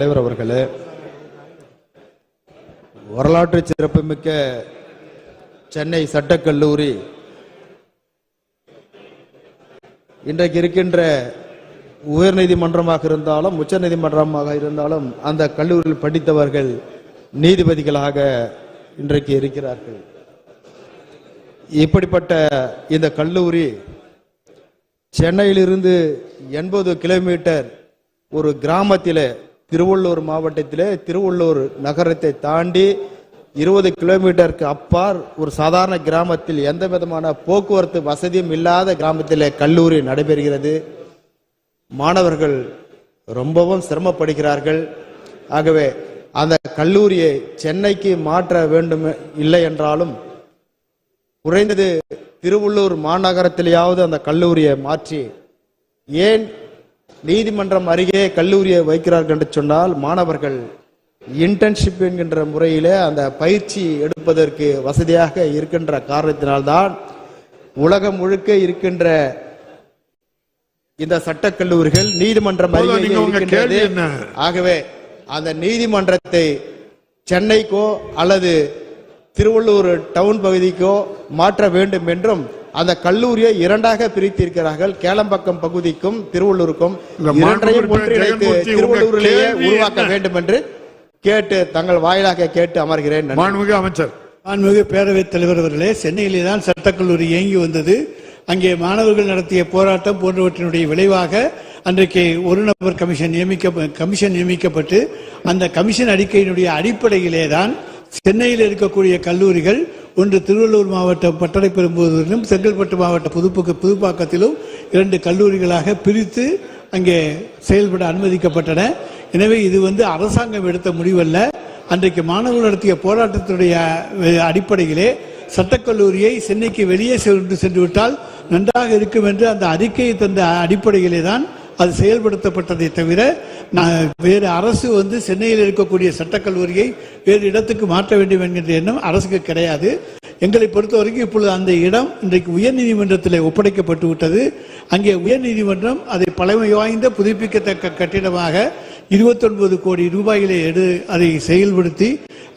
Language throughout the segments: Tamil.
தலைவர் அவர்களே வரலாற்று சிறப்புமிக்க சென்னை சட்டக்கல்லூரி இன்றைக்கு இருக்கின்ற உயர்நீதிமன்றமாக இருந்தாலும் உச்சநீதிமன்றமாக இருந்தாலும் அந்த கல்லூரியில் படித்தவர்கள் நீதிபதிகளாக இன்றைக்கு இருக்கிறார்கள். இப்படிப்பட்ட இந்த கல்லூரி சென்னையிலிருந்து எண்பது கிலோமீட்டர் ஒரு கிராமத்தில் திருவள்ளூர் மாவட்டத்திலே திருவள்ளூர் நகரத்தை தாண்டி இருபது கிலோமீட்டருக்கு அப்பால் ஒரு சாதாரண கிராமத்தில் எந்த விதமான போக்குவரத்து வசதியும் இல்லாத கிராமத்திலே கல்லூரி நடைபெறுகிறது. மாணவர்கள் ரொம்பவும் சிரமப்படுகிறார்கள். ஆகவே அந்த கல்லூரியை சென்னைக்கு மாற்ற வேண்டும் இல்லை என்றாலும் குறைந்தது திருவள்ளூர் மாநகரத்திலேயாவது அந்த கல்லூரியை மாற்றி ஏன் நீதிமன்றம் அருகே கல்லூரியை வைக்கிறார்கள் என்று சொன்னால் மாணவர்கள் இன்டர்ன்ஷிப் என்கின்ற முறையிலே அந்த பயிற்சி எடுப்பதற்கு வசதியாக இருக்கின்ற காரணத்தினால்தான் உலகம் முழுக்க இருக்கின்ற இந்த சட்டக்கல்லூரிகள் நீதிமன்றம் அருகே? ஆகவே அந்த நீதிமன்றத்தை சென்னைக்கோ அல்லது திருவள்ளூர் டவுன் பகுதிக்கோ மாற்ற வேண்டும் என்றும் அந்த கல்லூரியை இரண்டாக பிரித்திருக்கிறார்கள் கேளம்பக்கம் பகுதிக்கும் திருவள்ளூருக்கும் இரண்டையும் ஒன்றிணைத்து திருவள்ளூரிலேயே உருவாக்க? வேண்டும் என்று கேட்டு தங்கள் வாயிலாக கேட்டு அமர்கிறேன். மாண்புமிகு அமைச்சர் மாண்புமிகு பேரவைத் தலைவர் அவர்களே சென்னையிலே தான் சட்டக்கல்லூரி இயங்கி வந்தது அங்கே மாணவர்கள் நடத்திய போராட்டம் போன்றவற்றினுடைய விளைவாக அன்றைக்கு ஒரு நபர் கமிஷன் நியமிக்க கமிஷன் நியமிக்கப்பட்டு அந்த கமிஷன் அறிக்கையினுடைய அடிப்படையிலே தான் சென்னையில் இருக்கக்கூடிய கல்லூரிகள் ஒன்று திருவள்ளூர் மாவட்டம் பட்டடைப்பெரும்புதூரிலும் செங்கல்பட்டு மாவட்ட புதுப்புக்கு புதுப்பாக்கத்திலும் இரண்டு கல்லூரிகளாக பிரித்து அங்கே செயல்பட அனுமதிக்கப்பட்டன. எனவே இது வந்து அரசாங்கம் எடுத்த முடிவல்ல. அன்றைக்கு மாணவர்கள் நடத்திய போராட்டத்தினுடைய அடிப்படையிலே சட்டக்கல்லூரியை சென்னைக்கு வெளியே சென்று சென்று விட்டால் நன்றாக இருக்கும் என்று அந்த அறிக்கையை தந்த அடிப்படையிலே தான் அது செயல்படுத்தப்பட்டதை தவிர வேறு அரசு வந்து சென்னையில் இருக்கக்கூடிய சட்டக்கல்லூரியை வேறு இடத்துக்கு மாற்ற வேண்டும் என்கின்ற எண்ணம் அரசுக்கு கிடையாது. எங்களை பொறுத்தவரைக்கும் இப்பொழுது அந்த இடம் இன்றைக்கு உயர்நீதிமன்றத்தில் ஒப்படைக்கப்பட்டு விட்டது. அங்கே உயர்நீதிமன்றம் அதை பழமை வாய்ந்த புதுப்பிக்கத்தக்க கட்டிடமாக 29 கோடி ரூபாயிலே எடு அதை செயல்படுத்தி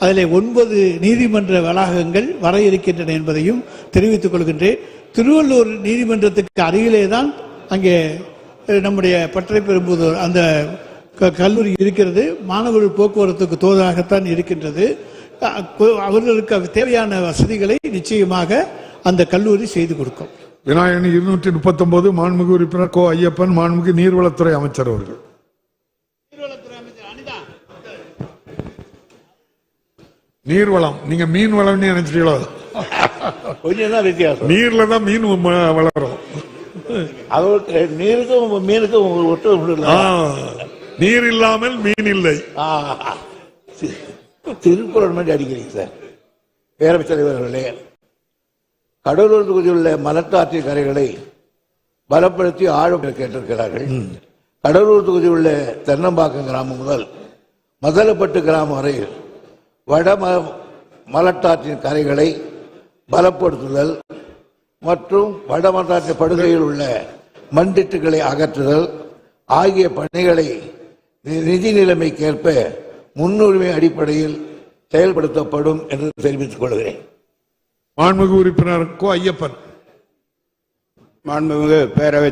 அதில் ஒன்பது நீதிமன்ற வளாகங்கள் வர இருக்கின்றன என்பதையும் தெரிவித்துக் கொள்கின்றேன். திருவள்ளூர் நீதிமன்றத்துக்கு அருகிலே தான் அங்கே நம்முடைய பட்டறை பெறும்போது அந்த கல்லூரி இருக்கிறது. மாணவர்கள் போக்குவரத்துக்கு தோதாகத்தான் இருக்கின்றது. அவர்களுக்கு தேவையான வசதிகளை நிச்சயமாக அந்த கல்லூரி செய்து கொடுக்கும். விநாயகன் இருநூற்றி முப்பத்தி ஒன்பது மாண்புமிகு உறுப்பினர் கோ ஐயப்பன் மாண்புமிகு நீர்வளத்துறை அமைச்சர் அவர்கள். நீர்வளம். நீங்க மீன் வளம்னு நினைச்சிட்டீங்களோ? கொஞ்சம் தான் வித்தியாசம். நீர்ல தான் மீன் வளரும் அதோட நீருக்கும் மீனுக்கும் ஒரு ஒட்டு நீர் இல்லாமல் மீன் இல்லை. திருக்குறள் மாதிரி அடிக்கிறீங்க சார். பேரவைத் தலைவர் அவர்களே கடலூர் தொகுதியில் உள்ள மலட்டாற்றின் கரைகளை பலப்படுத்தி ஆழம் கேட்டிருக்கிறார்கள். கடலூர் தொகுதியில் உள்ள தென்னம்பாக்கம் கிராமம் முதல் மதலப்பட்டு கிராமம் வரை வட மலட்டாற்றின் கரைகளை பலப்படுத்துதல் மற்றும் வடமராற்று படுகையில் உள்ள மண்திட்டுகளை அகற்றுதல் ஆகிய பணிகளை நிதி நிலைமைக்கேற்ப முன்னுரிமை அடிப்படையில் செயல்படுத்தப்படும் என்று தெரிவித்துக் கொள்கிறேன். மாண்புமிகு உறுப்பினர் கோ. ஐயப்பன். மாண்புமிகு பேரவைத்